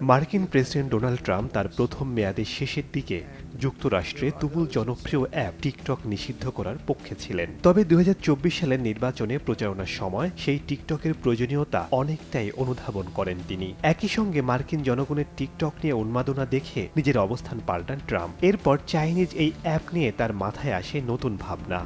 মার্কিন president Donald Trump তার প্রথম মেয়াদের শেষের দিকে যুক্তরাষ্ট্রে তুমুল জনপ্রিয় অ্যাপ টিকটক নিষিদ্ধ করার পক্ষে ছিলেন। তবে দুই সালের নির্বাচনে প্রচারণার সময় সেই টিকটকের প্রয়োজনীয়তা অনেকটাই অনুধাবন করেন তিনি। একই সঙ্গে মার্কিন জনগণের টিকটক নিয়ে উন্মাদনা দেখে নিজের অবস্থান পাল্টান ট্রাম্প। এরপর চাইনিজ এই অ্যাপ নিয়ে তার মাথায় আসে নতুন ভাবনা।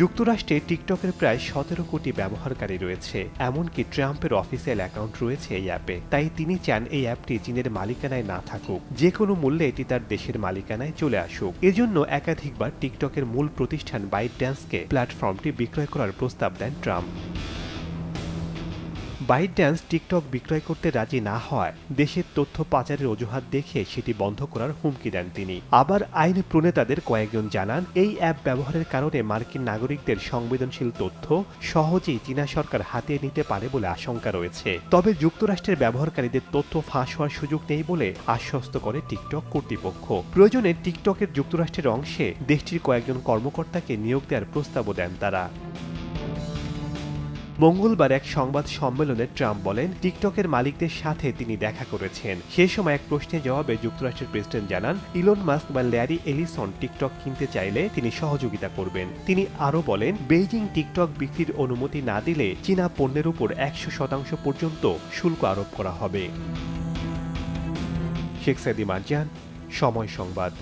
যুক্তরাষ্ট্রে টিকটকের প্রায় সতেরো কোটি ব্যবহারকারী রয়েছে, এমনকি ট্রাম্পের অফিসিয়াল অ্যাকাউন্ট রয়েছে এই অ্যাপে। তাই তিনি চান এই অ্যাপটি চীনের মালিকানায় না থাকুক, যে কোনো মূল্যে এটি তার দেশের মালিকানায় চলে আসুক। এজন্য একাধিকবার টিকটকের মূল প্রতিষ্ঠান বাইট ড্যান্সকে প্ল্যাটফর্মটি বিক্রয় করার প্রস্তাব দেন ট্রাম্প। বাইট ড্যান্স টিকটক বিক্রয় করতে রাজি না হওয়ায় দেশের তথ্য পাচারের অজুহাত দেখে সেটি বন্ধ করার হুমকি দেন তিনি। আবার আইন প্রণেতাদের কয়েকজন জানান, এই অ্যাপ ব্যবহারের কারণে মার্কিন নাগরিকদের সংবেদনশীল তথ্য সহজেই চীনা সরকার হাতিয়ে নিতে পারে বলে আশঙ্কা রয়েছে। তবে যুক্তরাষ্ট্রের ব্যবহারকারীদের তথ্য ফাঁস হওয়ার সুযোগ নেই বলে আশ্বস্ত করে টিকটক কর্তৃপক্ষ। প্রয়োজনে টিকটকের যুক্তরাষ্ট্রের অংশে দেশটির কয়েকজন কর্মকর্তাকে নিয়োগ দেওয়ার প্রস্তাবও দেন তারা। মঙ্গলবার এক সংবাদ সম্মেলনে ট্রাম্প বলেন, টিকটকের মালিকদের সাথে তিনি দেখা করেছেন। সে সময় এক প্রশ্নের জবাবে যুক্তরাষ্ট্রের প্রেসিডেন্ট জানান, ইলন মাস্ক বা ল্যারি এলিসন টিকটক কিনতে চাইলে তিনি সহযোগিতা করবেন। তিনি আরও বলেন, বেইজিং টিকটক বিক্রির অনুমতি না দিলে চীনা পণ্যের উপর একশো শতাংশ পর্যন্ত শুল্ক আরোপ করা হবে। শেখ সাদি মারজান সময় সংবাদ।